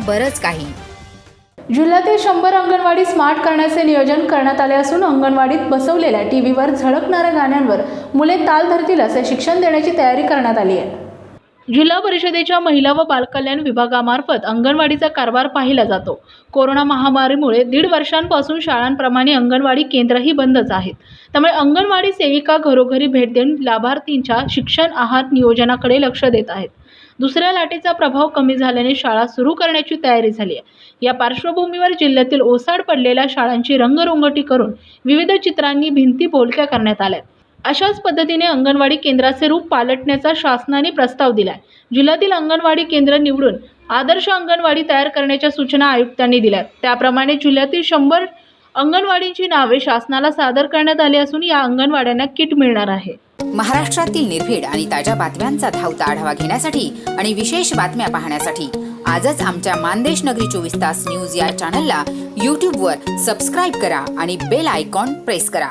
आणि बरंच काही. जिल्ह्यातील शंभर अंगणवाडी स्मार्ट करण्याचे नियोजन करण्यात आले असून अंगणवाडीत बसवलेल्या टीव्हीवर झळकणाऱ्या गाण्यांवर मुले ताल धरतील असे शिक्षण देण्याची तयारी करण्यात आली आहे. जिल्हा परिषदेच्या महिला व बालकल्याण विभागामार्फत अंगणवाडीचा कारभार पाहिला जातो. कोरोना महामारीमुळे दीड वर्षांपासून शाळांप्रमाणे अंगणवाडी केंद्रही बंदच आहेत. त्यामुळे अंगणवाडी सेविका घरोघरी भेट देऊन लाभार्थींच्या शिक्षण आहार नियोजनाकडे लक्ष देत आहेत. दुसऱ्या लाटेचा प्रभाव कमी झाल्याने शाळा सुरू करण्याची तयारी झाली आहे. या पार्श्वभूमीवर जिल्ह्यातील ओसाड पडलेल्या शाळांची रंगरोंगटी करून विविध चित्रांनी भिंती बोलक्या करण्यात आल्या अशाच पद्धतीने अंगणवाडी केंद्राचे रूप पालटण्याचा शासनाने प्रस्ताव दिलाय. जिल्ह्यातील अंगणवाडी केंद्र निवडून आदर्श अंगणवाडी तयार करण्याच्या सूचना आयुक्तांनी दिल्या त्याप्रमाणे जिल्ह्यातील शंभर अंगणवाडींची नावे शासनाला सादर करण्यात आली असून या अंगणवाड्यांना किट मिळणार आहे. महाराष्ट्रातील निर्भीड आणि ताज्या बातम्यांचा धावता आढावा घेण्यासाठी आणि विशेष बातम्या पाहण्यासाठी आजच आमच्या मानदेश नगरी चोवीस तास न्यूज या चॅनलला यूट्यूबवर सबस्क्राईब करा आणि बेल आयकॉन प्रेस करा.